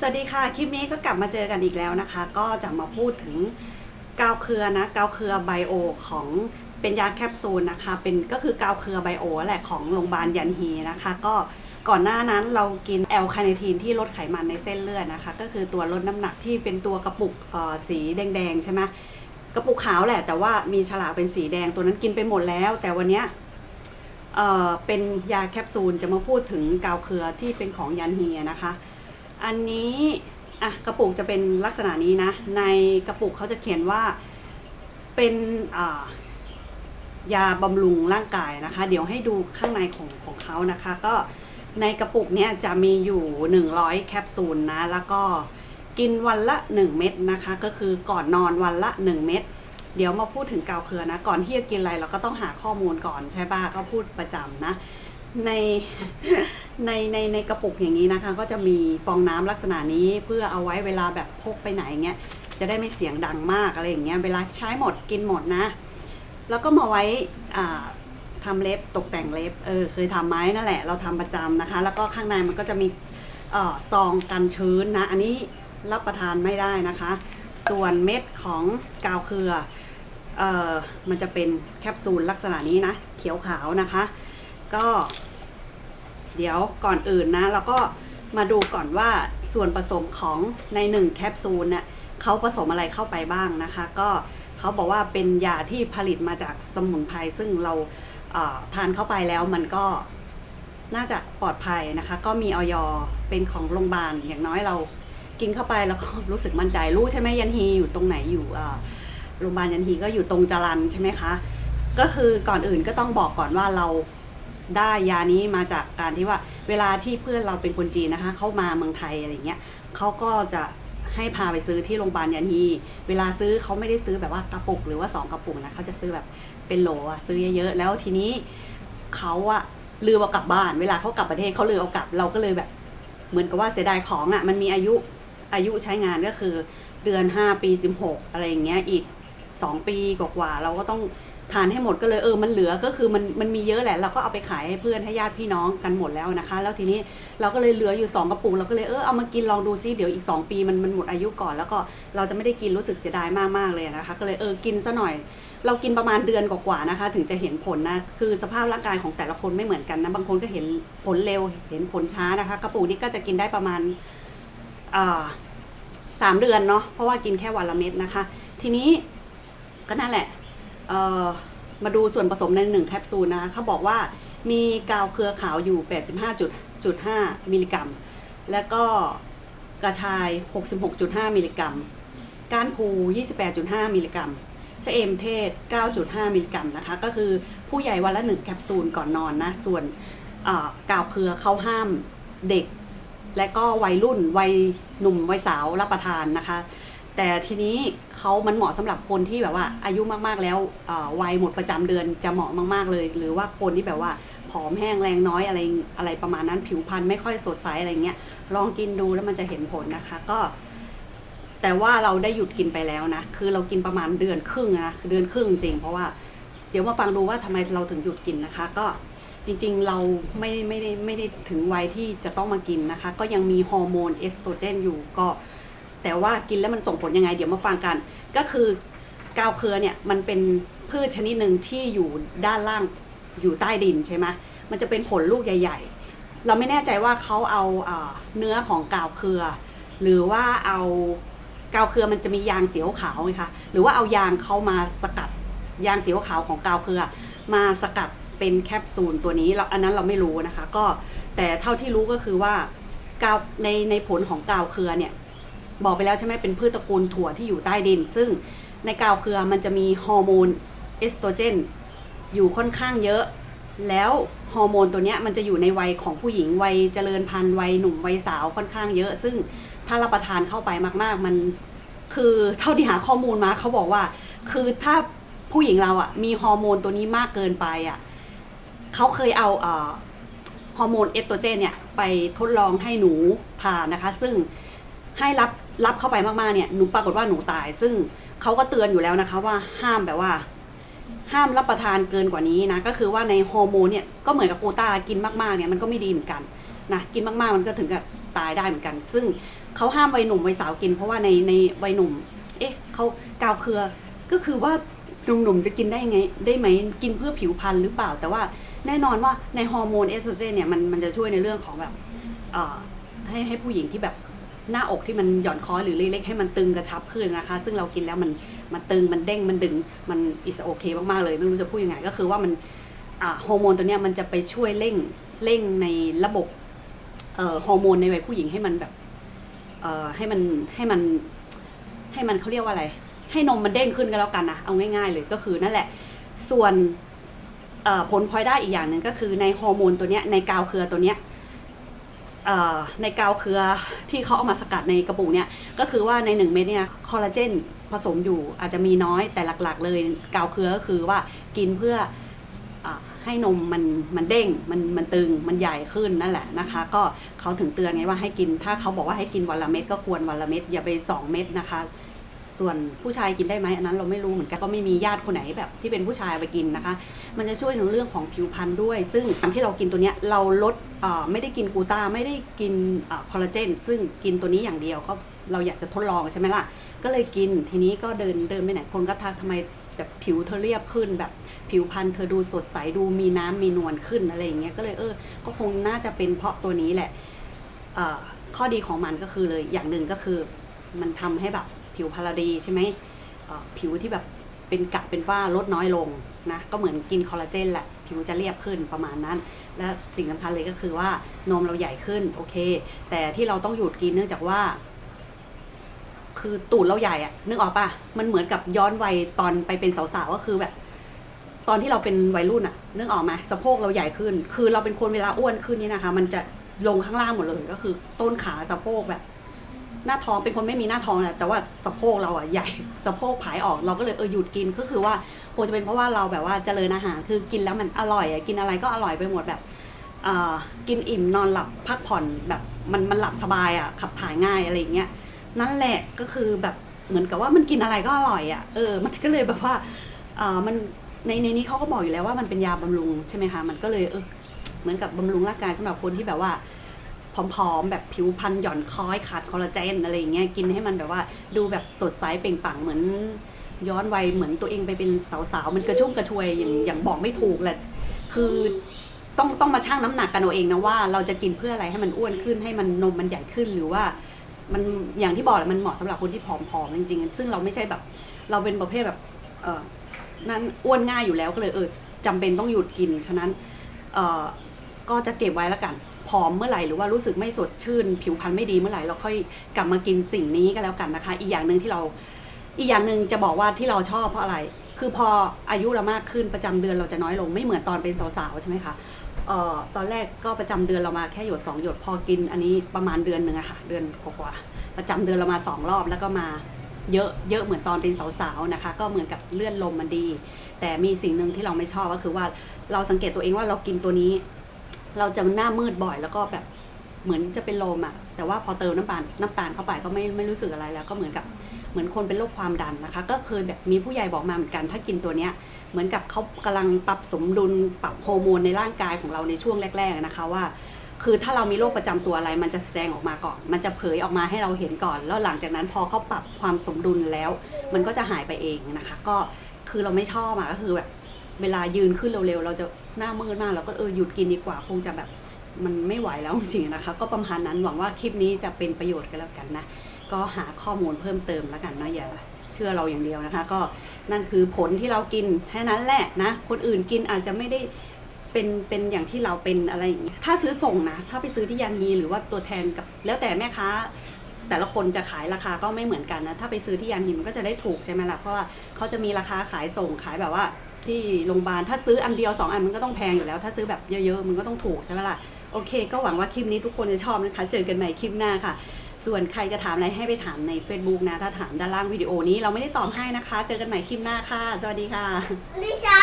สวัสดีค่ะ คลิปนี้ก็กลับมาเจอกันอีกแล้วนะคะ ก็จะมาพูดถึงกาวเครือนะกาวเครือไบโอของเป็นยาแคปซูลนะคะ เป็นก็คือกาวเครือไบโอแหละของโรงพยาบาลยันฮีนะคะ ก็ก่อนหน้านั้นเรากินแอลคาเนทีนที่ลดไขมันในเส้นเลือดนะคะ ก็คือตัวลดน้ำหนักที่เป็นตัวกระปุกเอ่อสีแดงๆใช่ไหมกระปุกขาวแหละ แต่ว่ามีฉลากเป็นสีแดงตัวนั้นกินไปหมดแล้ว แต่วันนี้เอ่อเป็นยาแคปซูลจะมาพูดถึงกาวเครือที่เป็นของยันเฮีนะคะ อันนี้อะกระปุกจะเป็นลักษณะนี้นะ ในกระปุกเขาจะเขียนว่าเป็นยาบำรุงร่างกายนะคะ เดี๋ยวให้ดูข้างในของของเขานะคะ ก็ในกระปุกเนี้ยจะมีอยู่ 100 แคปซูลนะ แล้วก็กินวันละ 1 เม็ดนะคะ ก็คือก่อนนอนวันละ 1 เม็ดเดี๋ยวมาพูดถึงกาวเครือนะ ก่อนที่จะกินอะไรเราก็ต้องหาข้อมูลก่อนใช่ป่ะก็พูดประจำนะ ในในในในกระปุกอย่างนี้นะคะ ก็จะมีฟองน้ำลักษณะนี้เพื่อเอาไว้เวลาแบบพกไปไหนเงี้ยจะได้ไม่เสียงดังมากอะไรอย่างเงี้ยเวลาใช้หมดกินหมดนะ แล้วก็มาไว้อ่าทำเล็บตกแต่งเล็บเออเคยทำไหมนั่นแหละ เราทำประจำนะคะ แล้วก็ข้างในมันก็จะมีเอ่อซองกันชื้นนะ อันนี้รับประทานไม่ได้นะคะ ส่วนเม็ดของกาวเครือเออมันจะเป็นแคปซูลลักษณะนี้นะ เขียวขาวนะคะ ก็ เดี๋ยวก่อนอื่นนะเราก็มาดูก่อนว่าส่วนผสมของในหนึ่งแคปซูลเนี่ยเขาผสมอะไรเข้าไปบ้างนะคะ ก็เขาบอกว่าเป็นยาที่ผลิตมาจากสมุนไพรซึ่งเราเทานเข้าไปแล้วมันก็น่าจะปลอดภัยนะคะ ก็มีออยเป็นของโรงพยาบาลอย่างน้อยเรากินเข้าไปแล้วก็รู้สึกมั่นใจรู้ใช่ไหมยันฮีอยู่ตรงไหนอยู่โรงพยาบาลยันฮีก็อยู่ตรงจรันใช่ไหมคะ ก็คือก่อนอื่นก็ต้องบอกก่อนว่าเรา ได้ยานี้มาจากการที่ว่าเวลาที่เพื่อนเราเป็นคนจีนนะคะ เข้ามาเมืองไทยอะไรเงี้ยเขาก็จะให้พาไปซื้อที่โรงพยาบาลยันฮีเวลาซื้อเขาไม่ได้ซื้อแบบว่ากระปุกหรือว่าสองกระปุกนะเขาจะซื้อแบบเป็นโหลอะซื้อเยอะๆแล้วทีนี้เขาอะลืมเอากลับบ้าน เวลาเขากลับประเทศเขาลืมเอากลับเราก็เลยแบบ เหมือนกับว่าเสียดายของอะมันมีอายุอายุใช้งานก็คือเดือนห้าปีสิบหกอะไรอย่างเงี้ยอีกสองปีกว่าๆเราก็ต้อง ทานให้หมดก็เลยเออมันเหลือก็คือมันมันมีเยอะแหละเราก็เอาไปขายให้เพื่อนให้ญาติพี่น้องกันหมดแล้วนะคะ แล้วทีนี้เราก็เลยเหลืออยู่2กระปุกเราก็เลยเออเอามากินลองดูซิเดี๋ยวอีก 2 ปีมันมันหมดอายุก่อน แล้วก็เราจะไม่ได้กินรู้สึกเสียดายมากๆเลยนะคะ ก็เลยเออกินซะหน่อย เรากินประมาณเดือนกว่าๆนะคะ ถึงจะเห็นผลนะคือสภาพร่างกายของแต่ละคนไม่เหมือนกันนะบางคนก็เห็นผลเร็วเห็นผลช้านะคะ กระปุกนี้ก็จะกินได้ประมาณอ่าสามเดือนเนาะเพราะว่ากินแค่วันละเม็ดนะคะ ทีนี้ก็นั่นแหละ มาดูส่วนผสมในหนึ่งแคปซูลนะคะเขาบอกว่ามีกาวเครือขาวอยู่ 85.5 มิลลิกรัม แล้วก็กระชาย 66.5 มิลลิกรัม ก้านพู28.5 มิลลิกรัมชะเอมเทศ9.5 มิลลิกรัมนะคะ ก็คือผู้ใหญ่วันละหนึ่งแคปซูลก่อนนอนนะ ส่วนเกาวเครือเขาห้ามเด็ก และก็วัยรุ่น วัยหนุ่ม วัยสาวรับประทานนะคะ แต่ทีนี้เขามันเหมาะสำหรับคนที่แบบว่าอายุมากๆแล้ววัยหมดประจำเดือนจะเหมาะมากๆเลย หรือว่าคนที่แบบว่าผอมแห้งแรงน้อยอะไรอะไรประมาณนั้นผิวพรรณไม่ค่อยสดใสอะไรเงี้ยลองกินดูแล้วมันจะเห็นผลนะคะก็ แต่ว่าเราได้หยุดกินไปแล้วนะคือเรากินประมาณเดือนครึ่งนะคือเดือนครึ่งจริงเพราะว่าเดี๋ยวมาฟังดูว่าทำไมเราถึงหยุดกินนะคะ ก็จริงๆ เราไม่ไม่ได้ไม่ได้ถึงวัยที่จะต้องมากินนะคะ ก็ยังมีฮอร์โมนเอสโตรเจนอยู่ก็ แต่ว่ากินแล้วมันส่งผลยังไง เดี๋ยวมาฟังกัน ก็คือกาวเครือเนี่ยมันเป็นพืชชนิดหนึ่งที่อยู่ด้านล่างอยู่ใต้ดินใช่ไหมมันจะเป็นผลลูกใหญ่ ๆ เราไม่แน่ใจว่าเขาเอาเนื้อของกาวเครือ หรือว่าเอากาวเครือมันจะมียางสีขาวไหมคะหรือว่าเอายางเขามาสกัดยางสีขาวของกาวเครือ มาสกัดเป็นแคปซูลตัวนี้เราอันนั้นเราไม่รู้นะคะ ก็แต่เท่าที่รู้ก็คือว่ากาวในในผลของกาวเครือเนี่ย บอกไปแล้วใช่ไหมเป็นพืชตระกูลถั่วที่อยู่ใต้ดิน ซึ่งในกาวเครือมันจะมีฮอร์โมนเอสโตรเจนอยู่ค่อนข้างเยอะ แล้วฮอร์โมนตัวนี้มันจะอยู่ในวัยของผู้หญิงวัยเจริญพันธุ์วัยหนุ่มวัยสาวค่อนข้างเยอะ ซึ่งถ้ารับประทานเข้าไปมาก ๆ มันคือเท่าที่หาข้อมูลมาเขาบอกว่า คือถ้าผู้หญิงเราอะมีฮอร์โมนตัวนี้มากเกินไปอะเขาเคยเอาฮอร์โมนเอสโตรเจนเนี่ยไปทดลองให้หนูทานนะคะ ซึ่งให้รับ รับเข้าไปมากๆเนี่ยหนูปรากฏว่าหนูตาย ซึ่งเขาก็เตือนอยู่แล้วนะคะว่าห้ามแบบว่า ห้ามรับประทานเกินกว่านี้นะก็คือว่าในฮอร์โมนเนี่ยก็เหมือนกับโกต้ากินมากๆเนี่ยมันก็ไม่ดีเหมือนกันนะกินมากๆมันก็ถึงกับตายได้เหมือนกัน ซึ่งเขาห้ามวัยหนุ่มวัยสาวกิน เพราะว่าในในวัยหนุ่ม เอ๊ะเขากาวเครือก็คือว่าหนุ่มๆจะกินได้ไงได้ไหมกินเพื่อผิวพรรณหรือเปล่า แต่ว่าแน่นอนว่าในฮอร์โมนเอสโตรเจนเนี่ยมันมันจะช่วยในเรื่องของแบบเอ่อให้ให้ผู้หญิงที่แบบ หน้าอกที่มันหย่อนคล้อยหรือเล็กๆให้มันตึงกระชับขึ้นนะคะ ซึ่งเรากินแล้วมันมันตึงมันเด้งมันดึงมันอิสโอเคมากๆเลย ไม่รู้จะพูดยังไงก็คือว่ามันฮอร์โมนตัวเนี้ยมันจะไปช่วยเร่งเร่งในระบบฮอร์โมนในวัยผู้หญิงให้มันแบบให้มันให้มันให้มันเขาเรียกว่าอะไร ให้นมมันเด้งขึ้นก็แล้วกันนะเอาง่ายๆเลยก็คือนั่นแหละ ส่วนผลพลอยได้อีกอย่างหนึ่งก็คือในฮอร์โมนตัวเนี้ยในกาวเครือตัวเนี้ย ในกาวเครือที่เขาเอามาสกัดในกระปุกเนี่ยก็คือว่าในหนึ่งเม็ดเนี่ยคอลลาเจนผสมอยู่อาจจะมีน้อยแต่หลักๆ เลยกาวเครือก็คือว่ากินเพื่ออให้นมมันมันเด้งมันมันตึงมันใหญ่ขึ้นนั่นแหละนะคะ ก็เขาถึงเตือนไงว่าให้กินถ้าเขาบอกว่าให้กินวันละเม็ดก็ควรวันละเม็ดอย่าไปสองเม็ดนะคะ ส่วนผู้ชายกินได้ไหมอันนั้นเราไม่รู้เหมือนกันก็ไม่มีญาติคนไหนแบบที่เป็นผู้ชายไปกินนะคะ มันจะช่วยในเรื่องของผิวพรรณด้วย ซึ่งที่เรากินตัวเนี้ยเราลดไม่ได้กินกูตาไม่ได้กินคอลลาเจนซึ่งกินตัวนี้อย่างเดียวก็เราอยากจะทดลองใช่ไหมล่ะ ก็เลยกินทีนี้ก็เดินเดินไปไหนคนก็ทักทำไมแบบผิวเธอเรียบขึ้นแบบผิวพรรณเธอดูสดใสดูมีน้ำมีนวลขึ้นอะไรอย่างเงี้ยก็เลยเออ ก็คงน่าจะเป็นเพราะตัวนี้แหละข้อดีของมันก็คือเลยอย่างหนึ่งก็คือ มันทำให้แบบ ผิวพรรณดีใช่ไหมผิวที่แบบเป็นกะเป็นฝ้าลดน้อยลงนะก็เหมือนกินคอลลาเจนแหละ ผิวจะเรียบขึ้นประมาณนั้น และสิ่งสำคัญเลยก็คือว่านมเราใหญ่ขึ้นโอเค แต่ที่เราต้องหยุดกินเนื่องจากว่า คือตูดเราใหญ่อะนึกออกปะมันเหมือนกับย้อนวัยตอนไปเป็นสาวๆก็คือแบบ ตอนที่เราเป็นวัยรุ่นอะนึกออกไหมสะโพกเราใหญ่ขึ้น คือเราเป็นคนเวลาอ้วนขึ้นนี่นะคะ มันจะลงข้างล่างหมดเลยก็คือ ต้นขาสะโพกแบบ หน้าท้องเป็นคนไม่มีหน้าท้องแหละแต่ว่าสะโพกเราอะใหญ่สะโพกผายออกเราก็เลยเออหยุดกินก็คือว่าคงจะเป็นเพราะว่าเราแบบว่าเจริญอาหารคือกินแล้วมันอร่อยอะกินอะไรก็อร่อยไปหมดแบบอ่อกินอิ่มนอนหลับพักผ่อนแบบมันมันหลับสบายอะขับถ่ายง่ายอะไรอย่างเงี้ยนั่นแหละก็คือแบบเหมือนกับว่ามันกินอะไรก็อร่อยอะเออมันก็เลยแบบว่าเออมันในในนี้เขาก็บอกอยู่แล้วว่ามันเป็นยาบำรุงใช่ไหมคะมันก็เลยเออเหมือนกับบำรุงร่างกายสำหรับคนที่แบบว่า ผอมๆ แบบผิวพรรณหย่อนคล้อยขาดคอลลาเจนอะไรอย่างเงี้ยกินให้มันแบบว่าดูแบบสดใสเปล่งปลั่งเหมือน ย้อนวัยเหมือนตัวเองไปเป็นสาวๆ มันกระชุ่มกระชวยอย่างอย่างบอกไม่ถูกแหละคือต้องต้องมาชั่งน้ำหนักกันเอาเองนะว่าเราจะกินเพื่ออะไรให้มันอ้วนขึ้นให้มันนมมันใหญ่ขึ้นหรือว่า มันอย่างที่บอกแหละมันเหมาะสำหรับคนที่ผอมๆจริงๆซึ่งเราไม่ใช่แบบ เราเป็นประเภทแบบเออนั้นอ้วนง่ายอยู่แล้วก็เลยเออจำเป็นต้องหยุดกินฉะนั้นเออก็จะเก็บไว้แล้วกัน ผอมเมื่อไหร่หรือว่ารู้สึกไม่สดชื่น ผิวพรรณไม่ดีเมื่อไหร่เราค่อยกลับมากินสิ่งนี้ก็แล้วกันนะคะ อีกอย่างหนึ่งที่เราอีกอย่างหนึ่งจะบอกว่าที่เราชอบเพราะอะไร คือพออายุเรามากขึ้นประจำเดือนเราจะน้อยลงไม่เหมือนตอนเป็นสาวๆใช่ไหมคะออตอนแรกก็ประจำเดือนเรามาแค่หยดสองหยดพอกินอันนี้ประมาณเดือนหนึ่งอะค่ะ เดือนกว่าๆประจำเดือนเรามาสองรอบแล้วก็มาเยอะเยอะเหมือนตอนเป็นสาวๆนะคะ ก็เหมือนกับเลื่อนลมมันดี แต่มีสิ่งหนึ่งที่เราไม่ชอบก็คือว่าเราสังเกตตัวเองว่าเรากินตัวนี้ เราจะหน้ามืดบ่อยแล้วก็แบบเหมือนจะเป็นลมอะแต่ว่าพอเติมน้ำตาลน้ำตาลเข้าไปก็ไม่ไม่รู้สึกอะไรแล้วก็เหมือนกับเหมือนคนเป็นโรคความดันนะคะ ก็เคยแบบมีผู้ใหญ่บอกมาเหมือนกัน ถ้ากินตัวเนี้ยเหมือนกับเขากำลังปรับสมดุลปรับฮอร์โมนในร่างกายของเราในช่วงแรก ๆนะคะว่า คือถ้าเรามีโรคประจำตัวอะไร มันจะแสดงออกมาก่อน มันจะเผยออกมาให้เราเห็นก่อน แล้วหลังจากนั้นพอเขาปรับความสมดุลแล้ว มันก็จะหายไปเองนะคะ ก็คือเราไม่ชอบอะก็คือแบบเวลายืนขึ้นเร็วๆเราจะ หน้ามืดมากเราก็เออหยุดกินดีกว่าคงจะแบบมันไม่ไหวแล้วจริงๆนะคะ ก็ประมาณนั้นหวังว่าคลิปนี้จะเป็นประโยชน์กันแล้วกันนะ ก็หาข้อมูลเพิ่มเติมแล้วกันนะอย่าเชื่อเราอย่างเดียวนะคะ ก็นั่นคือผลที่เรากินแค่นั้นแหละนะ คนอื่นกินอาจจะไม่ได้เป็นเป็นอย่างที่เราเป็นอะไรอย่างนี้ถ้าซื้อส่งนะ ถ้าไปซื้อที่ยานีหรือว่าตัวแทนกับแล้วแต่แม่ค้า แต่ละคนจะขายราคาก็ไม่เหมือนกันนะ ถ้าไปซื้อที่ยานหินมันก็จะได้ถูกใช่ไหมล่ะ เพราะว่าเขาจะมีราคาขายส่งขายแบบว่า ที่โรงพยาบาล ถ้าซื้ออันเดียวสองอันมันก็ต้องแพงอยู่แล้ว ถ้าซื้อแบบเยอะๆมันก็ต้องถูกใช่ไหมล่ะ โอเค ก็หวังว่าคลิปนี้ทุกคนจะชอบนะคะ เจอกันใหม่คลิปหน้าค่ะ ส่วนใครจะถามอะไรให้ไปถามใน Facebook นะ ถ้าถามด้านล่างวิดีโอนี้เราไม่ได้ตอบให้นะคะ เจอกันใหม่คลิปหน้าค่ะ สวัสดีค่ะ ลิซ่า